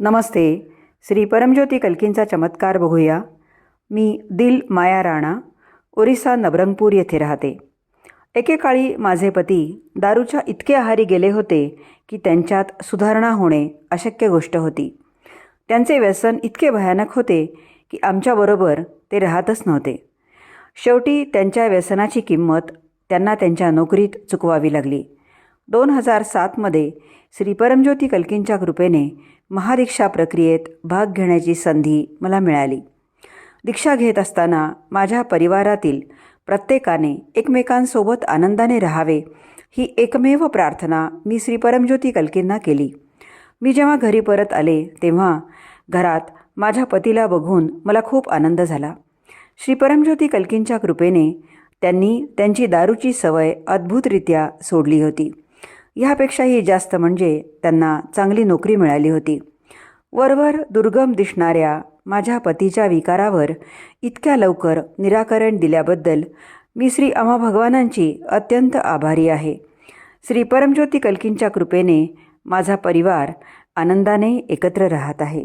नमस्ते. श्री परमज्योती कल्कींचा चमत्कार बघूया. मी दिल माया राणा ओरिसा नबरंगपूर येथे राहते. एकेकाळी माझे पती दारूच्या इतके आहारी गेले होते की त्यांच्यात सुधारणा होणे अशक्य गोष्ट होती. त्यांचे व्यसन इतके भयानक होते की आमच्याबरोबर ते राहतच नव्हते. शेवटी त्यांच्या व्यसनाची किंमत त्यांना त्यांच्या नोकरीत चुकवावी लागली. दोन हजार सातमध्ये श्री परमज्योती कल्कींच्या कृपेने महादीक्षा प्रक्रियेत भाग घेण्याची संधी मला मिळाली. दीक्षा घेत असताना माझ्या परिवारातील प्रत्येकाने एकमेकांसोबत आनंदाने राहावे ही एकमेव प्रार्थना मी श्री परमज्योती कल्कींना केली. मी जेव्हा घरी परत आले तेव्हा घरात माझ्या पतीला बघून मला खूप आनंद झाला. श्री परमज्योती कल्कींच्या कृपेने त्यांनी त्यांची दारूची सवय अद्भुतरित्या सोडली होती. ह्यापेक्षाही जास्त म्हणजे त्यांना चांगली नोकरी मिळाली होती. वरवर दुर्गम दिसणाऱ्या माझ्या पतीच्या विकारावर इतक्या लवकर निराकरण दिल्याबद्दल मी श्री अमा भगवानांची अत्यंत आभारी आहे. श्री परमज्योती कल्कींच्या कृपेने माझा परिवार आनंदाने एकत्र राहत आहे.